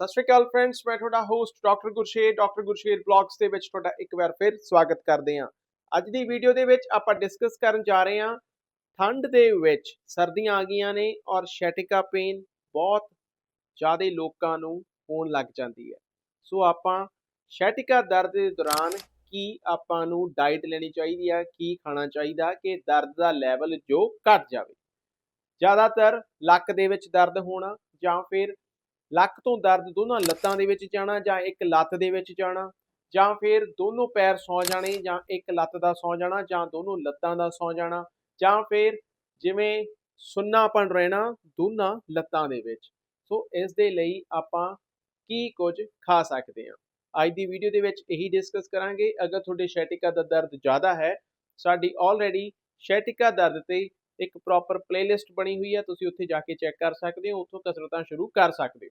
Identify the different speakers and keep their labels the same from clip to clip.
Speaker 1: ਸਤਿ ਸ਼੍ਰੀ ਅਕਾਲ ਫਰੈਂਡਸ ਮੈਂ ਤੁਹਾਡਾ host doctor Gursher doctor Gursher blogs ਦੇ ਵਿੱਚ ਤੁਹਾਡਾ ਇੱਕ ਵਾਰ ਫਿਰ ਸਵਾਗਤ ਕਰਦੇ ਹਾਂ। ਅੱਜ ਦੀ ਵੀਡੀਓ ਦੇ ਵਿੱਚ ਆਪਾਂ ਡਿਸਕਸ ਕਰਨ ਜਾ ਰਹੇ ਹਾਂ ਠੰਡ ਦੇ ਵਿੱਚ ਸਰਦੀਆਂ ਆ ਗਈਆਂ ਨੇ ਔਰ ਸ਼ੈਟਿਕਾ ਪੇਨ ਬਹੁਤ ਜ਼ਿਆਦਾ ਲੋਕਾਂ ਨੂੰ ਹੋਣ ਲੱਗ ਜਾਂਦੀ ਹੈ। ਸੋ ਆਪਾਂ ਸ਼ੈਟਿਕਾ ਦਰਦ ਦੇ ਦੌਰਾਨ ਕੀ ਆਪਾਂ ਨੂੰ ਡਾਈਟ ਲੈਣੀ ਚਾਹੀਦੀ ਹੈ, ਕੀ ਖਾਣਾ ਚਾਹੀਦਾ, ਕਿ ਦਰਦ ਦਾ ਲੈਵਲ ਜੋ ਘਟ ਜਾਵੇ। ਜ਼ਿਆਦਾਤਰ ਲੱਕ ਦੇ ਵਿੱਚ ਦਰਦ ਹੋਣਾ ਜਾਂ ਫਿਰ ਲੱਕ ਤੋਂ ਦਰਦ ਦੋਨਾਂ ਲੱਤਾਂ ਦੇ ਵਿੱਚ ਜਾਣਾ ਜਾਂ ਇੱਕ ਲੱਤ ਦੇ ਵਿੱਚ ਜਾਣਾ ਜਾਂ ਫਿਰ ਦੋਨੋਂ ਪੈਰ ਸੌ ਜਾਣੇ ਜਾਂ ਇੱਕ ਲੱਤ ਦਾ ਸੌ ਜਾਣਾ ਜਾਂ ਦੋਨੋਂ ਲੱਤਾਂ ਦਾ ਸੌ ਜਾਣਾ ਜਾਂ ਫਿਰ ਜਿਵੇਂ ਸੁੰਨਾਪਣ ਰਹਿਣਾ ਦੋਨਾਂ ਲੱਤਾਂ ਦੇ ਵਿੱਚ। ਸੋ ਇਸ ਦੇ ਲਈ ਆਪਾਂ ਕੀ ਕੁਝ ਖਾ ਸਕਦੇ ਹਾਂ। ਅੱਜ ਦੀ ਵੀਡੀਓ ਦੇ ਵਿੱਚ ਇਹੀ ਡਿਸਕਸ ਕਰਾਂਗੇ। ਅਗਰ ਤੁਹਾਡੇ ਸ਼ੈਟਿਕਾ ਦਾ ਦਰਦ ਜ਼ਿਆਦਾ ਹੈ, ਸਾਡੀ ਆਲਰੇਡੀ ਸ਼ੈਟਿਕਾ ਦਰਦ ਤੇ ਇੱਕ ਪ੍ਰੋਪਰ ਪਲੇਲਿਸਟ ਬਣੀ ਹੋਈ ਹੈ ਤੁਸੀਂ ਉੱਥੇ ਜਾ ਕੇ ਚੈੱਕ ਕਰ ਸਕਦੇ ਹੋ, ਉੱਥੋਂ ਕਸਰਤਾਂ ਸ਼ੁਰੂ ਕਰ ਸਕਦੇ ਹੋ।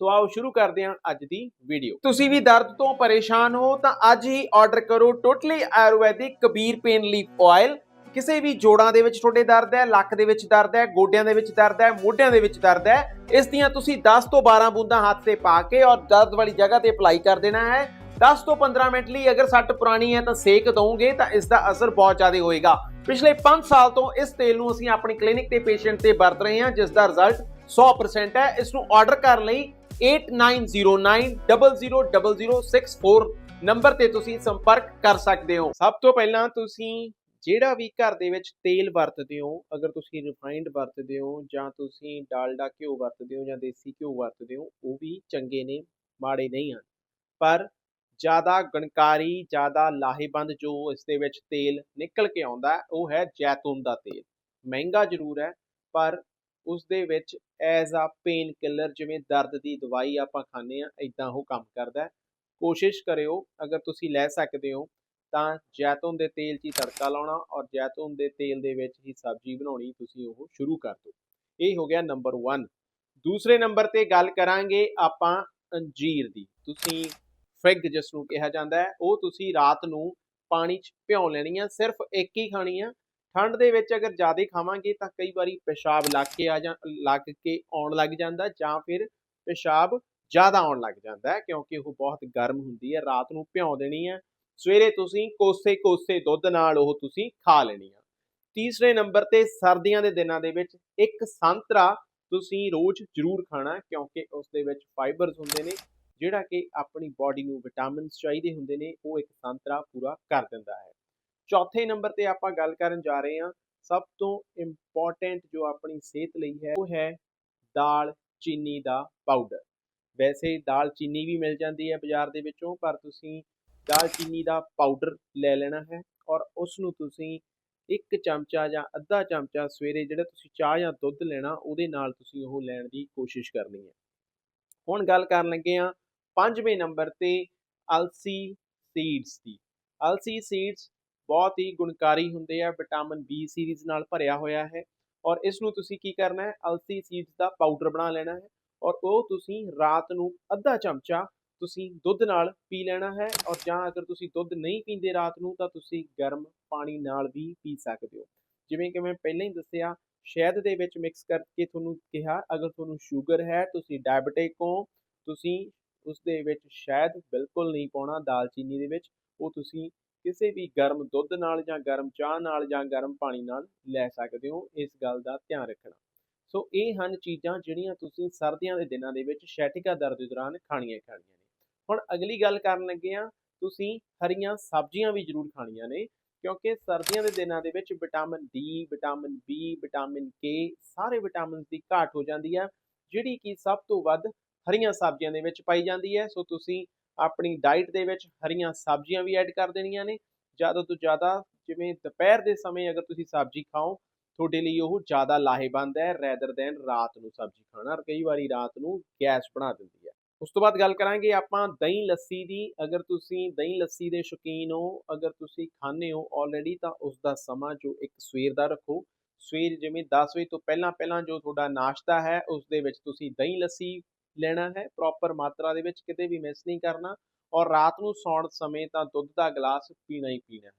Speaker 1: ਸੋ ਆਓ ਸ਼ੁਰੂ ਕਰਦੇ ਹਾਂ ਅੱਜ ਦੀ ਵੀਡੀਓ ਤੁਸੀਂ ਵੀ ਦਰਦ ਤੋਂ ਪਰੇਸ਼ਾਨ ਹੋ, ਤਾਂ ਅੱਜ ਹੀ ਆਰਡਰ ਕਰੋ totally Ayurvedic Kabir pain leaf oil ਕਿਸੇ ਵੀ ਜੋੜਾਂ ਦੇ ਵਿੱਚ ਤੁਹਾਡੇ ਦਰਦ ਹੈ, ਲੱਕ ਦੇ ਵਿੱਚ ਦਰਦ ਹੈ, ਗੋਡਿਆਂ ਦੇ ਵਿੱਚ ਦਰਦ ਹੈ, ਮੋਢਿਆਂ ਦੇ ਵਿੱਚ ਦਰਦ ਹੈ, ਇਸ ਦੀਆਂ ਤੁਸੀਂ 10 ਤੋਂ 12 ਬੂੰਦਾਂ ਹੱਥ ਤੇ ਪਾ ਕੇ ਔਰ ਦਰਦ ਵਾਲੀ ਜਗ੍ਹਾ ਤੇ ਅਪਲਾਈ ਕਰ ਦੇਣਾ ਹੈ। 10 ਤੋਂ 15 ਮਿੰਟ ਲਈ ਅਗਰ ਸੱਟ ਪੁਰਾਣੀ ਹੈ ਤਾਂ ਸੇਕ ਦਵੋਗੇ ਤਾਂ ਇਸ ਦਾ ਅਸਰ ਬਹੁਤ ਜ਼ਿਆਦਾ ਹੋਏਗਾ। ਪਿਛਲੇ 5 ਸਾਲ ਤੋਂ ਇਸ ਤੇਲ ਨੂੰ ਅਸੀਂ ਆਪਣੀ ਕਲੀਨਿਕ ਤੇ ਪੇਸ਼ੈਂਟ ਤੇ ਵਰਤ ਰਹੇ ਹਾਂ, ਜਿਸ ਦਾ ਰਿਜ਼ਲਟ 100% ਹੈ। ਇਸ ਨੂੰ ਆਰਡਰ ਕਰਨ ਲਈ 8909000064 ਨੰਬਰ ਤੇ ਤੁਸੀਂ ਸੰਪਰਕ ਕਰ ਸਕਦੇ ਹੋ। ਸਭ ਤੋਂ ਪਹਿਲਾਂ ਤੁਸੀਂ ਜਿਹੜਾ ਵੀ ਘਰ ਦੇ ਵਿੱਚ ਤੇਲ ਵਰਤਦੇ ਹੋ, ਅਗਰ ਤੁਸੀਂ ਰਿਫਾਈਨਡ ਵਰਤਦੇ ਹੋ ਜਾਂ ਤੁਸੀਂ ਡਾਲਡਾ ਘਿਓ ਵਰਤਦੇ ਹੋ ਜਾਂ ਦੇਸੀ ਘਿਓ ਵਰਤਦੇ ਹੋ, ਉਹ ਵੀ ਚੰਗੇ ਨੇ, ਮਾੜੇ ਨਹੀਂ ਹਨ। ਪਰ ਜ਼ਿਆਦਾ ਗਣਕਾਰੀ, ਜ਼ਿਆਦਾ ਲਾਹੇਬੰਦ ਜੋ ਇਸ ਦੇ ਵਿੱਚ ਤੇਲ ਨਿਕਲ ਕੇ ਆਉਂਦਾ ਉਹ ਹੈ ਜੈਤੂਨ ਦਾ ਤੇਲ। ਮਹਿੰਗਾ ਜ਼ਰੂਰ ਹੈ, ਪਰ ਉਸ ਦੇ ਵਿੱਚ ਐਜ਼ ਆ ਪੇਨ ਕਿਲਰ ਜਿਵੇਂ ਦਰਦ ਦੀ ਦਵਾਈ ਆਪਾਂ ਖਾਂਦੇ ਆ ਇਦਾਂ ਉਹ ਕੰਮ ਕਰਦਾ ਕੋਸ਼ਿਸ਼ ਕਰਿਓ, ਅਗਰ ਤੁਸੀਂ ਲੈ ਸਕਦੇ ਹੋ, ਤਾਂ ਜੈਤੂਨ ਦੇ ਤੇਲ 'ਚ ਹੀ ਤੜਕਾ ਲਾਉਣਾ ਔਰ ਜੈਤੂਨ ਦੇ ਤੇਲ ਦੇ ਵਿੱਚ ਹੀ ਸਬਜ਼ੀ ਬਣਾਉਣੀ ਤੁਸੀਂ ਉਹ ਸ਼ੁਰੂ ਕਰ ਦਿਓ। ਇਹ ਹੋ ਗਿਆ ਨੰਬਰ 1 ਦੂਸਰੇ ਨੰਬਰ ਤੇ ਗੱਲ ਕਰਾਂਗੇ ਆਪਾਂ ਅੰਜੀਰ ਦੀ। ਤੁਸੀਂ ਫਿਗ ਜਿਸ ਨੂੰ ਕਿਹਾ ਜਾਂਦਾ ਹੈ, ਉਹ ਤੁਸੀਂ ਰਾਤ ਨੂੰ ਪਾਣੀ 'ਚ ਭਿਓ ਲੈਣੀ ਆ, ਸਿਰਫ ਇੱਕ ਹੀ ਖਾਣੀ ਆ। ਠੰਡ ਦੇ ਵਿੱਚ ਅਗਰ ਜ਼ਿਆਦਾ ਖਾਵਾਂਗੇ ਤਾਂ ਕਈ ਵਾਰੀ ਪਿਸ਼ਾਬ ਲੱਗ ਕੇ ਆ ਜਾਂ, ਲੱਗ ਕੇ ਆਉਣ ਲੱਗ ਜਾਂਦਾ ਜਾਂ ਫਿਰ ਪਿਸ਼ਾਬ ਜ਼ਿਆਦਾ ਆਉਣ ਲੱਗ ਜਾਂਦਾ ਕਿਉਂਕਿ ਉਹ ਬਹੁਤ ਗਰਮ ਹੁੰਦੀ ਹੈ, ਰਾਤ ਨੂੰ ਭਿਉਂ ਦੇਣੀ ਹੈ ਸਵੇਰੇ ਤੁਸੀਂ ਕੋਸੇ ਕੋਸੇ ਦੁੱਧ ਨਾਲ ਉਹ ਤੁਸੀਂ ਖਾ ਲੈਣੀ ਆ। ਤੀਸਰੇ ਨੰਬਰ ਤੇ ਸਰਦੀਆਂ ਦੇ ਦਿਨਾਂ ਦੇ ਵਿੱਚ ਇੱਕ ਸੰਤਰਾ ਤੁਸੀਂ ਰੋਜ਼ ਜ਼ਰੂਰ ਖਾਣਾ, ਕਿਉਂਕਿ ਉਸ ਦੇ ਵਿੱਚ ਫਾਈਬਰਸ ਹੁੰਦੇ ਨੇ। ਜਿਹੜਾ ਕਿ ਆਪਣੀ ਬਾਡੀ ਨੂੰ ਵਿਟਾਮਿਨਸ ਚਾਹੀਦੇ ਹੁੰਦੇ ਨੇ, ਉਹ ਇੱਕ ਸੰਤਰਾ ਪੂਰਾ ਕਰ ਦਿੰਦਾ ਹੈ। ਚੌਥੇ ਨੰਬਰ ਤੇ ਆਪਾਂ ਗੱਲ ਕਰਨ ਜਾ ਰਹੇ ਹਾਂ, ਸਭ ਤੋਂ ਇੰਪੋਰਟੈਂਟ ਜੋ ਆਪਣੀ ਸਿਹਤ ਲਈ ਹੈ, ਉਹ ਹੈ ਦਾਲ ਚੀਨੀ ਦਾ ਪਾਊਡਰ ਵੈਸੇ ਦਾਲ ਚੀਨੀ ਵੀ ਮਿਲ ਜਾਂਦੀ ਹੈ ਬਾਜ਼ਾਰ ਦੇ ਵਿੱਚੋਂ, ਪਰ ਤੁਸੀਂ ਦਾਲ ਚੀਨੀ ਦਾ ਪਾਊਡਰ ਲੈ ਲੈਣਾ ਹੈ ਔਰ ਉਸ ਨੂੰ ਤੁਸੀਂ ਇੱਕ ਚਮਚਾ ਜਾਂ ਅੱਧਾ ਚਮਚਾ ਸਵੇਰੇ ਜਿਹੜਾ ਤੁਸੀਂ ਚਾਹ ਜਾਂ ਦੁੱਧ ਲੈਣਾ, ਉਹਦੇ ਨਾਲ ਤੁਸੀਂ ਉਹ ਲੈਣ ਦੀ ਕੋਸ਼ਿਸ਼ ਕਰਨੀ ਹੈ। ਹੁਣ ਗੱਲ ਕਰਨ ਲੱਗੇ ਆ ਪੰਜਵੇਂ ਨੰਬਰ ਤੇ ਅਲਸੀ ਸੀਡਸ ਦੀ। ਅਲਸੀ ਸੀਡਸ ਬਹੁਤ ਹੀ ਗੁਣਕਾਰੀ ਹੁੰਦੇ ਆ ਵਿਟਾਮਿਨ ਬੀ ਸੀਰੀਜ਼ ਨਾਲ ਭਰਿਆ ਹੋਇਆ ਹੈ ਔਰ ਇਸ ਨੂੰ ਤੁਸੀਂ ਕੀ ਕਰਨਾ ਹੈ, ਅਲਸੀ ਸੀਡਸ ਦਾ ਪਾਊਡਰ ਬਣਾ ਲੈਣਾ ਹੈ ਔਰ ਉਹ ਤੁਸੀਂ ਰਾਤ ਨੂੰ ਅੱਧਾ ਚਮਚਾ ਤੁਸੀਂ ਦੁੱਧ ਨਾਲ ਪੀ ਲੈਣਾ ਹੈ ਔਰ ਜਾਂ ਅਗਰ ਤੁਸੀਂ ਦੁੱਧ ਨਹੀਂ ਪੀਂਦੇ ਰਾਤ ਨੂੰ ਤਾਂ ਤੁਸੀਂ ਗਰਮ ਪਾਣੀ ਨਾਲ ਵੀ ਪੀ ਸਕਦੇ ਹੋ। ਜਿਵੇਂ ਕਿ ਮੈਂ ਪਹਿਲਾਂ ਹੀ ਦੱਸਿਆ, ਸ਼ਹਿਦ ਦੇ ਵਿੱਚ ਮਿਕਸ ਕਰਕੇ ਤੁਹਾਨੂੰ ਕਿਹਾ, ਅਗਰ ਤੁਹਾਨੂੰ ਸ਼ੂਗਰ ਹੈ, ਤੁਸੀਂ ਡਾਇਬੀਟਿਕ ਹੋ, ਤੁਸੀਂ ਉਸ ਦੇ ਵਿੱਚ ਸ਼ਹਿਦ ਬਿਲਕੁਲ ਨਹੀਂ ਪਾਉਣਾ ਦਾਲਚੀਨੀ ਦੇ ਵਿੱਚ, ਉਹ ਤੁਸੀਂ ਕਿਸੇ ਵੀ ਗਰਮ ਦੁੱਧ ਨਾਲ ਜਾਂ ਗਰਮ ਚਾਹ ਨਾਲ ਜਾਂ ਗਰਮ ਪਾਣੀ ਨਾਲ ਲੈ ਸਕਦੇ ਹੋ, ਇਸ ਗੱਲ ਦਾ ਧਿਆਨ ਰੱਖਣਾ। ਸੋ ਇਹ ਹਨ ਚੀਜ਼ਾਂ ਜਿਹੜੀਆਂ ਤੁਸੀਂ ਸਰਦੀਆਂ ਦੇ ਦਿਨਾਂ ਦੇ ਵਿੱਚ ਸ਼ੈਟਿਕਾ ਦਰ ਦੇ ਦੌਰਾਨ ਖਾਣੀਆਂ ਖਾਣੀਆਂ ਨੇ। ਹੁਣ ਅਗਲੀ ਗੱਲ ਕਰਨ ਲੱਗੇ ਆ ਤੁਸੀਂ ਹਰੀਆਂ ਸਬਜ਼ੀਆਂ ਵੀ ਜ਼ਰੂਰ ਖਾਣੀਆਂ ਨੇ, ਕਿਉਂਕਿ ਸਰਦੀਆਂ ਦੇ ਦਿਨਾਂ ਦੇ ਵਿੱਚ vitamin D vitamin B vitamin K ਸਾਰੇ ਵਿਟਾਮਿਨਸ ਦੀ ਘਾਟ ਹੋ ਜਾਂਦੀ ਆ, ਜਿਹੜੀ ਕਿ ਸਭ ਤੋਂ ਵੱਧ ਹਰੀਆਂ ਸਬਜ਼ੀਆਂ ਦੇ ਵਿੱਚ ਪਾਈ ਜਾਂਦੀ ਹੈ। ਸੋ ਤੁਸੀਂ ਆਪਣੀ ਡਾਈਟ ਦੇ ਵਿੱਚ ਹਰੀਆਂ ਸਬਜ਼ੀਆਂ ਵੀ ਐਡ ਕਰ ਦੇਣੀਆਂ ਨੇ। ਜ਼ਿਆਦਾ ਤੋਂ ਜ਼ਿਆਦਾ ਜਿਵੇਂ ਦੁਪਹਿਰ ਦੇ ਸਮੇਂ ਅਗਰ ਤੁਸੀਂ ਸਬਜ਼ੀ ਖਾਓ, ਤੁਹਾਡੇ ਲਈ ਉਹ ਜ਼ਿਆਦਾ ਲਾਹੇਵੰਦ ਹੈ ਰੈਦਰ ਦੈਨ ਰਾਤ ਨੂੰ ਸਬਜ਼ੀ ਖਾਣਾ। ਔਰ ਕਈ ਵਾਰੀ ਰਾਤ ਨੂੰ ਗੈਸ ਬਣਾ ਦਿੰਦੀ ਹੈ। ਉਸ ਤੋਂ ਬਾਅਦ ਗੱਲ ਕਰਾਂਗੇ ਆਪਾਂ ਦਹੀਂ ਲੱਸੀ ਦੀ। ਅਗਰ ਤੁਸੀਂ ਦਹੀਂ ਲੱਸੀ ਦੇ ਸ਼ੌਕੀਨ ਹੋ, ਅਗਰ ਤੁਸੀਂ ਖਾਂਦੇ ਹੋ ਆਲਰੇਡੀ ਤਾਂ ਉਸ ਦਾ ਸਮਾਂ ਜੋ ਇੱਕ ਸਵੇਰ ਦਾ ਰੱਖੋ। ਸਵੇਰ ਜਿਵੇਂ 10 ਵਜੇ ਤੋਂ ਪਹਿਲਾਂ ਪਹਿਲਾਂ ਜੋ ਤੁਹਾਡਾ ਨਾਸ਼ਤਾ ਹੈ, ਉਸ ਦੇ ਵਿੱਚ ਤੁਸੀਂ ਦਹੀਂ ਲੱਸੀ ਲੈਣਾ ਹੈ ਪ੍ਰੋਪਰ ਮਾਤਰਾ ਦੇ ਵਿੱਚ ਕਿਤੇ ਵੀ ਮਿਸ ਨਹੀਂ ਕਰਨਾ ਔਰ ਰਾਤ ਨੂੰ ਸੌਣ ਸਮੇਂ ਤਾਂ ਦੁੱਧ ਦਾ ਗਲਾਸ ਪੀਣਾ ਹੀ ਪੀਣਾ ਹੈ।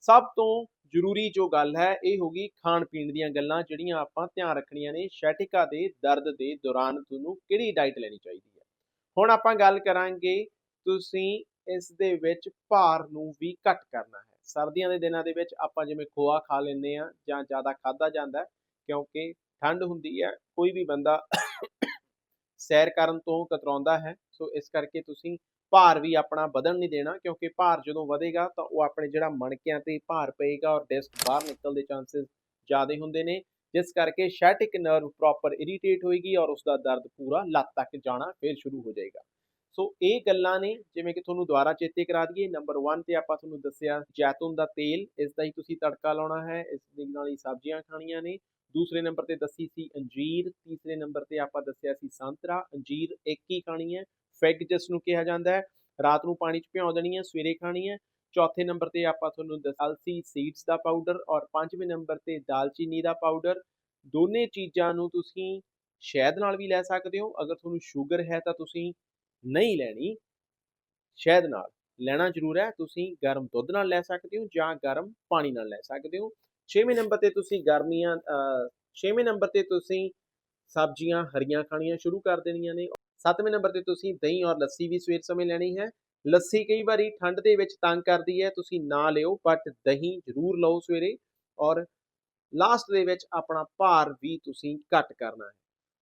Speaker 1: ਸਭ ਤੋਂ ਜ਼ਰੂਰੀ ਜੋ ਗੱਲ ਹੈ, ਇਹ ਹੋ ਗਈ ਖਾਣ ਪੀਣ ਦੀਆਂ ਗੱਲਾਂ ਜਿਹੜੀਆਂ ਆਪਾਂ ਧਿਆਨ ਰੱਖਣੀਆਂ ਨੇ ਸ਼ੈਟਿਕਾ ਦੇ ਦਰਦ ਦੇ ਦੌਰਾਨ ਤੁਹਾਨੂੰ ਕਿਹੜੀ ਡਾਈਟ ਲੈਣੀ ਚਾਹੀਦੀ ਹੈ। ਹੁਣ ਆਪਾਂ ਗੱਲ ਕਰਾਂਗੇ ਤੁਸੀਂ ਇਸ ਦੇ ਵਿੱਚ ਭਾਰ ਨੂੰ ਵੀ ਘੱਟ ਕਰਨਾ ਹੈ। ਸਰਦੀਆਂ ਦੇ ਦਿਨਾਂ ਦੇ ਵਿੱਚ ਆਪਾਂ ਜਿਵੇਂ ਖੋਆ ਖਾ ਲੈਂਦੇ ਆ ਜਾਂ ਜ਼ਿਆਦਾ ਖਾਦਾ ਜਾਂਦਾ ਕਿਉਂਕਿ ਠੰਡ ਹੁੰਦੀ ਹੈ, ਕੋਈ ਵੀ ਬੰਦਾ ਸੈਰ ਕਰਨ ਤੋਂ ਕਤਰਾਉਂਦਾ ਹੈ, ਸੋ ਇਸ ਕਰਕੇ ਤੁਸੀਂ ਭਾਰ ਵੀ ਆਪਣਾ ਵਧਣ ਨਹੀਂ ਦੇਣਾ, ਕਿਉਂਕਿ ਭਾਰ ਜਦੋਂ ਵਧੇਗਾ ਤਾਂ ਉਹ ਆਪਣੇ ਜਿਹੜਾ ਮਣਕਿਆਂ ਤੇ ਭਾਰ ਪਏਗਾ ਔਰ ਡਿਸਕ ਬਾਹਰ ਨਿਕਲਣ ਦੇ ਚਾਂਸਸ ਜ਼ਿਆਦਾ ਹੁੰਦੇ ਨੇ, ਜਿਸ ਕਰਕੇ ਸ਼ੈਟਿਕ ਨਰਵ ਪ੍ਰੋਪਰ ਇਰੀਟੇਟ ਹੋਏਗੀ ਔਰ ਉਸ ਦਾ ਦਰਦ ਪੂਰਾ ਲੱਤ ਤੱਕ ਜਾਣਾ ਫਿਰ ਸ਼ੁਰੂ ਹੋ ਜਾਏਗਾ। ਸੋ ਇਹ ਗੱਲਾਂ ਨੇ, ਜਿਵੇਂ ਕਿ ਤੁਹਾਨੂੰ ਦੁਬਾਰਾ ਚੇਤੇ ਕਰਾ ਦਈਏ ਨੰਬਰ 1 ਤੇ ਆਪਾਂ ਤੁਹਾਨੂੰ ਦੱਸਿਆ ਜੈਤੂਨ ਦਾ ਤੇਲ, ਇਸ ਦਾ ਹੀ ਤੁਸੀਂ ਤੜਕਾ ਲਾਉਣਾ ਹੈ, ਇਸ ਦੇ ਨਾਲ ਹੀ ਸਬਜ਼ੀਆਂ ਖਾਣੀਆਂ ਨੇ ਦੂਸਰੇ ਨੰਬਰ ਤੇ ਦੱਸੀ ਸੀ ਅੰਜੀਰ, ਤੀਸਰੇ ਨੰਬਰ ਤੇ ਆਪਾਂ ਦੱਸਿਆ ਸੀ ਸੰਤਰਾ। ਅੰਜੀਰ ਇੱਕ ਹੀ ਖਾਣੀ ਹੈ ਫਿਗ ਜਿਸ ਨੂੰ ਕਿਹਾ ਜਾਂਦਾ ਹੈ। ਰਾਤ ਨੂੰ ਪਾਣੀ 'ਚ ਭਿਉਂ ਦੇਣੀ ਹੈ, ਸਵੇਰੇ ਖਾਣੀ ਹੈ। ਚੌਥੇ ਨੰਬਰ ਤੇ ਆਪਾਂ ਤੁਹਾਨੂੰ ਦਸਾਲਸੀ ਸੀਡਸ ਦਾ ਪਾਊਡਰ ਔਰ ਪੰਜਵੇਂ ਨੰਬਰ ਤੇ ਦਾਲਚੀਨੀ ਦਾ ਪਾਊਡਰ ਦੋਨੇ ਚੀਜ਼ਾਂ ਨੂੰ ਤੁਸੀਂ ਸ਼ਹਿਦ ਨਾਲ ਵੀ ਲੈ ਸਕਦੇ ਹੋ। ਅਗਰ ਤੁਹਾਨੂੰ ਸ਼ੂਗਰ ਹੈ ਤਾਂ ਤੁਸੀਂ ਨਹੀਂ ਲੈਣੀ। ਸ਼ਹਿਦ ਨਾਲ ਲੈਣਾ ਜ਼ਰੂਰ ਹੈ। ਤੁਸੀਂ ਗਰਮ ਦੁੱਧ ਨਾਲ ਲੈ ਸਕਦੇ ਹੋ ਜਾਂ ਗਰਮ ਪਾਣੀ ਨਾਲ ਲੈ ਸਕਦੇ ਹੋ। ਛੇਵੇਂ ਨੰਬਰ ਤੇ ਤੁਸੀਂ ਗਰਮੀਆਂ ਅਹ, ਛੇਵੇਂ ਨੰਬਰ ਤੇ ਤੁਸੀਂ ਸਬਜ਼ੀਆਂ ਹਰੀਆਂ ਖਾਣੀਆਂ ਸ਼ੁਰੂ ਕਰ ਦੇਣੀਆਂ ਨੇ। ਸੱਤਵੇਂ ਨੰਬਰ ਤੇ ਤੁਸੀਂ ਦਹੀਂ ਔਰ ਲੱਸੀ ਵੀ ਸਵੇਰ ਸਮੇਂ ਲੈਣੀ ਹੈ। ਲੱਸੀ ਕਈ ਵਾਰੀ ਠੰਡ ਦੇ ਵਿੱਚ ਤੰਗ ਕਰਦੀ ਹੈ ਤੁਸੀਂ ਨਾ ਲਿਓ ਬਟ ਦਹੀਂ ਜ਼ਰੂਰ ਲਓ ਸਵੇਰੇ ਔਰ ਲਾਸਟ ਦੇ ਵਿੱਚ ਆਪਣਾ ਭਾਰ ਵੀ ਤੁਸੀਂ ਘੱਟ ਕਰਨਾ ਹੈ।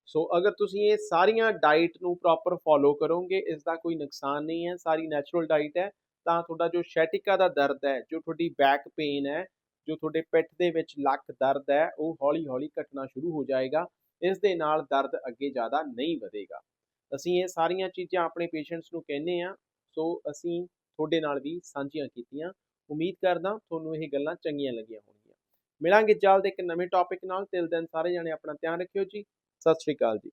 Speaker 1: ਸੋ ਅਗਰ ਤੁਸੀਂ ਇਹ ਸਾਰੀਆਂ ਡਾਈਟ ਨੂੰ ਪ੍ਰੋਪਰ ਫੋਲੋ ਕਰੋਗੇ ਇਸ ਦਾ ਕੋਈ ਨੁਕਸਾਨ ਨਹੀਂ ਹੈ ਸਾਰੀ ਨੈਚੁਰਲ ਡਾਈਟ ਹੈ ਤਾਂ ਤੁਹਾਡਾ ਜੋ ਸ਼ੈਟਿਕਾ ਦਾ ਦਰਦ ਹੈ ਜੋ ਤੁਹਾਡੀ ਬੈਕ ਪੇਨ ਹੈ ਜੋ ਤੁਹਾਡੇ ਪਿੱਠ ਦੇ ਵਿੱਚ ਲੱਕ ਦਰਦ ਹੈ, ਉਹ ਹੌਲੀ-ਹੌਲੀ ਘਟਣਾ ਸ਼ੁਰੂ ਹੋ ਜਾਏਗਾ, ਇਸ ਦੇ ਨਾਲ ਦਰਦ ਅੱਗੇ ਜ਼ਿਆਦਾ ਨਹੀਂ ਵਧੇਗਾ। ਅਸੀਂ ਇਹ ਸਾਰੀਆਂ ਚੀਜ਼ਾਂ ਆਪਣੇ ਪੇਸ਼ੈਂਟਸ ਨੂੰ ਕਹਿੰਦੇ ਆ ਸੋ ਅਸੀਂ ਤੁਹਾਡੇ ਨਾਲ ਵੀ ਸਾਂਝੀਆਂ ਕੀਤੀਆਂ। ਉਮੀਦ ਕਰਦਾ ਤੁਹਾਨੂੰ ਇਹ ਗੱਲਾਂ ਚੰਗੀਆਂ ਲੱਗੀਆਂ ਹੋਣਗੀਆਂ। ਮਿਲਾਂਗੇ ਜਲਦ ਇੱਕ ਨਵੇਂ ਟੌਪਿਕ ਨਾਲ। ਤਿਲ ਦਿਨ ਸਾਰੇ ਜਣੇ ਆਪਣਾ ਧਿਆਨ ਰੱਖਿਓ ਜੀ। ਸਤਿ ਸ਼੍ਰੀ ਅਕਾਲ ਜੀ।